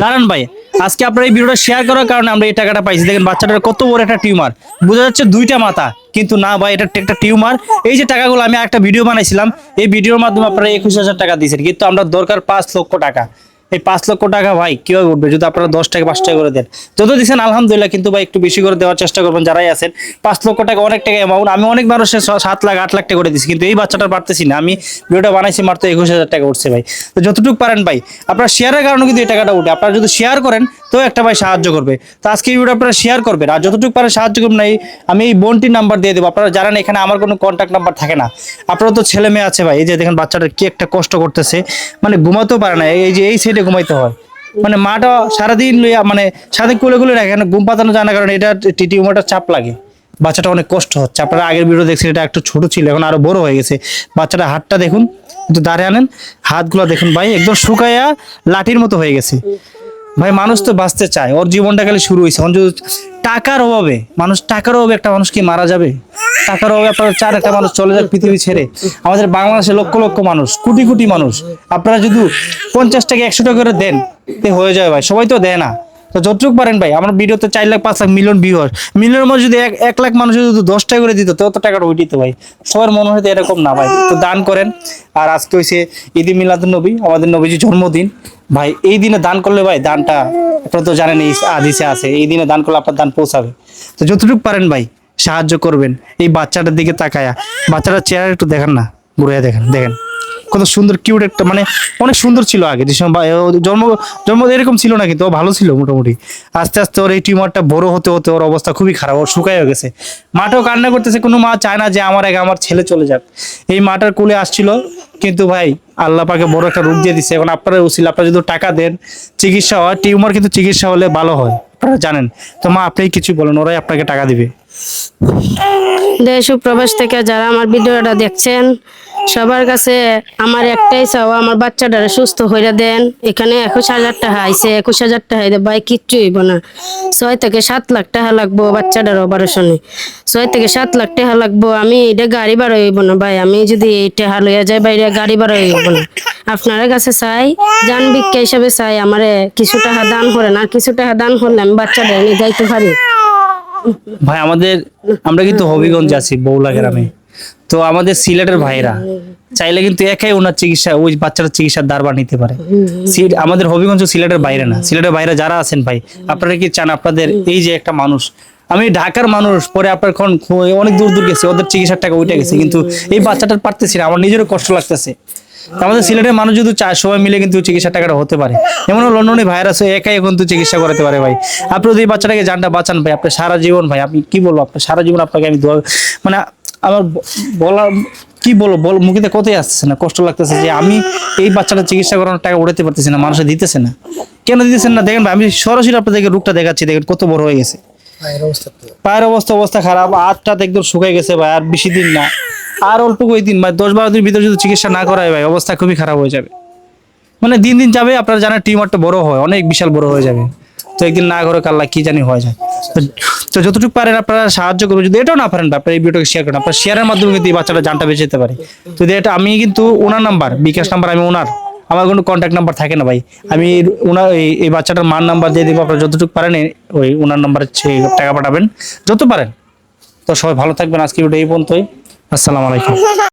দাঁড়ান ভাই, আজকে আপনার এই ভিডিওটা শেয়ার করার কারণে আমরা এই টাকাটা পাইছি। দেখেন বাচ্চাটার কত বড় একটা টিউমার। বোঝা যাচ্ছে দুইটা মাথা, কিন্তু না ভাই, এটা একটা টিউমার। এই যে টাকাগুলো আমি একটা ভিডিও বানাইছিলাম, এই ভিডিওর মাধ্যমে আপনারা একুশ হাজার টাকা দিয়েছেন, কিন্তু আমরা দরকার পাঁচ লক্ষ টাকা। এই পাঁচ লক্ষ টাকা ভাই, কীভাবে উঠবে? যদি আপনারা দশ টাকা, পাঁচ টাকা করে দেন। যত দিচ্ছেন আলহামদুলিল্লাহ, কিন্তু ভাই একটু বেশি করে দেওয়ার চেষ্টা করবেন, যারাই আছেন। পাঁচ লক্ষ টাকা, অনেক টাকা অ্যামাউন্ট আমি অনেক মানুষের সাত লাখ, আট লাখ টাকা করে দিচ্ছি কিন্তু এই বাচ্চাটা পারতেছি না। আমি ভিডিওটা বানাইছি, মাত্র একুশ হাজার টাকা উঠছে ভাই। তো যতটুকু পারেন ভাই, আপনার শেয়ারের কারণে কিন্তু এই টাকাটা উঠে। আপনারা যদি শেয়ার করেন তো একটা ভাই সাহায্য করবে। তো আজকে ভিডিও আপনারা শেয়ার করবেন। আর যতটুকু পারেন সাহায্য করবেন না আমি এই বোনটির নাম্বার দিয়ে দেবো। আপনারা জানেন, এখানে আমার কোনো কন্ট্যাক্ট নাম্বার থাকে না। আপনারা তো ছেলে মেয়ে আছে ভাই। এই যে দেখেন, বাচ্চাটা কি একটা কষ্ট করতেছে। মানে ঘুমাতেও পারে না। এই যে এই সাইডে ঘুমাইতে হয়। মানে মাটা সারাদিন লইয়া মানে সারাদিন কুলে কুলে রাখে। ঘুম পাতানো যায় না। কারণ এটা টিটি উমাটার চাপ লাগে। বাচ্চাটা অনেক কষ্ট হচ্ছে। আপনারা আগের ভিডিও দেখছেন, এটা একটু ছোট ছিল। এখন আরও বড় হয়ে গেছে। বাচ্চাটা হাতটা দেখুন, একটু দাঁড়িয়ে আনেন। হাতগুলো দেখুন ভাই, একদম শুকাইয়া লাঠির মতো হয়ে গেছে। ভাই, মানুষ তো বাঁচতে চায়। ওর জীবনটা খালি শুরু হয়েছে টাকার অভাবে, মানুষ, টাকার অভাবে একটা মানুষ কি মারা যাবে? টাকার অভাবে আপনারা চার একটা মানুষ চলে যাক পৃথিবী ছেড়ে। আমাদের বাংলাদেশে লক্ষ লক্ষ মানুষ, কোটি কোটি মানুষ। আপনারা যদি পঞ্চাশ টাকা, একশো টাকা করে দেন হয়ে যায় ভাই। সবাই তো দেয় না। তো যতটুকু পারেন ভাই, আমার ভিডিওতে চার লাখ, পাঁচ লাখ মিলিয়ন ভিউয়ার মিলিয়নের মধ্যে যদি এক লাখ মানুষ যদি দশ টাকা করে দিত তত টাকাটা দিত ভাই। সবার মনে হয়তো এরকম না ভাই। তো দান করেন। আর আজকে হয়েছে ঈদ মিলাদুল নবী, আমাদের নবীজির জন্মদিন। ভাই, এই দিনে দান করলে ভাই দানটা, আপনারা তো জানেন এই আদিসে আছে, এই দিনে দান করলে আপনার দান পৌঁছাবে। তো যতটুকু পারেন ভাই, সাহায্য করবেন। এই বাচ্চাটার দিকে তাকায়া। বাচ্চাটার চেহারা একটু দেখেন না। ঘুরে দেখেন দেখেন। কত সুন্দর কিউট একটা মানে অনেক সুন্দর ছিল আগে, যে জন্ম জন্ম এরকম ছিল না কিন্তু ও ভালো ছিল মোটামুটি। আস্তে আস্তে ওর এই টিউমারটা বড় হতে হতে ওর অবস্থা খুবই খারাপ, ওর শুকায় হয়ে গেছে। মাটাও কান্না করতেছে, কোনো মা চায় না যে আমার আগে আমার ছেলে চলে যাক। এই মাটার কোলে আসছিল, কিন্তু ভাই, আল্লাহ পাকে বড় একটা রোগ দিয়ে দিচ্ছে এখন আপনারা উচিত আপনারা যদি টাকা দেন, চিকিৎসা হয় টিউমার কিন্তু চিকিৎসা হলে ভালো হয়, আপনারা জানেন। তো মা আপনি কিছু বলেন, ওরাই আপনাকে টাকা দিবে। দেশ ও প্রবাস থেকে যারা আমার ভিডিওটা দেখছেন সবার কাছে আমার একটাই চাওয়া, আমার বাচ্চাটারে সুস্থ হইয়া দেন। এখানে একুশ হাজার টাকা আইছে, একুশ হাজার টাকা ভাই কিচ্ছু হইব না। ছয় থেকে সাত লাখ টাকা লাগবো বাচ্চাটার অপারেশনে ছয় থেকে সাত লাখ টাকা লাগবো, আমি এটা গাড়ি ভাড়া হইব না ভাই। আমি যদি টাকা লইয়া যাই বাইরে গাড়ি ভাড়া হইব না। আপনার কাছে চাই, যান ভিক্ষা হিসাবে চাই, আমারে কিছু টাকা দান করেন। আর কিছু টাকা দান করলে আমি বাচ্চাটা নিয়ে যাইতে পারি। ভাই, আমাদের, আমরা কিন্তু হবিগঞ্জ আছি বৌলা গ্রামে। তো আমাদের সিলেটের ভাইরা চাইলে কিন্তু একাই ওনার চিকিৎসা ওই বাচ্চার চিকিৎসার দারবার নিতে পারে। আমাদের হবিগঞ্জ সিলেটের বাইরে না। সিলেটের বাইরে যারা আছেন ভাই আপনারা কি চান আপনাদের এই যে একটা মানুষ? আমি ঢাকার মানুষ পরে আপনার অনেক দূর দূর গেছে ওদের চিকিৎসার টাকা ওইটা গেছে। কিন্তু এই বাচ্চাটার পারতেছি না আমার নিজেরও কষ্ট লাগতেছে। আমাদের সিলেটের মানুষ যদি চায় সবাই মিলে কিন্তু চিকিৎসা টাকাটা হতে পারে। এমন লন্ডনে ভাইরাস একাই কিন্তু চিকিৎসা করাতে পারে ভাই। আপনি যদি বাচ্চাটাকে জানটা বাঁচান ভাই আপনার সারা জীবন ভাই আমি কি বলব আপনার সারা জীবন আপনাকে আমি মানে আমার ব- বলার কি বলব বল মুখেতে কোথায় আসতেছে না। কষ্ট লাগতেছে যে আমি এই বাচ্চাটা চিকিৎসা করানোর টাকা উঠাতে পারতেছি না মানুষে দিতেছে না। কেন দিতেছেন না? দেখেন আমি সরাসরি আপনাদেরকে রোগটা দেখাচ্ছি দেখেন কত বড় হয়ে গেছে। পায়ের অবস্থা অবস্থা খারাপ হাতটা একদম শুকাই গেছে ভাই আর বেশি দিন না। আর অল্প কয়েকদিন ভাই দশ বারো দিনের ভিতরে যদি চিকিৎসা না করায় ভাই অবস্থা খুবই খারাপ হয়ে যাবে। মানে দিন দিন যাবে আপনারা জানেন টিউমারটা বড় হয় অনেক বিশাল বড় হয়ে যাবে। তো একদিন না করে কাল্লা কি জানি হয়ে যায়। তো- যতটুকু পারেন আপনারা সাহায্য করবেন যদি এটাও না পারেন, আপনারা এই ভিডিওটাকে শেয়ার করেন। আপনার শেয়ারের মাধ্যমে কিন্তু এই বাচ্চাটা জানটা বেঁচে যেতে পারে। তো এটা, আমি কিন্তু ওনার নাম্বার বিকাশ নাম্বার আমি ওনার। আমার কোনো কন্ট্যাক্ট নাম্বার থাকে না ভাই। আমি ওনার, এই বাচ্চাটার মার নাম্বার দিয়ে দেবো। আপনারা যতটুকু পারেন ওই ওনার নাম্বারে টাকা পাঠাবেন। যত পারেন। তো সবাই ভালো থাকবেন। আজকে ভিডিও এই পর্যন্তই। আসসালামু আলাইকুম।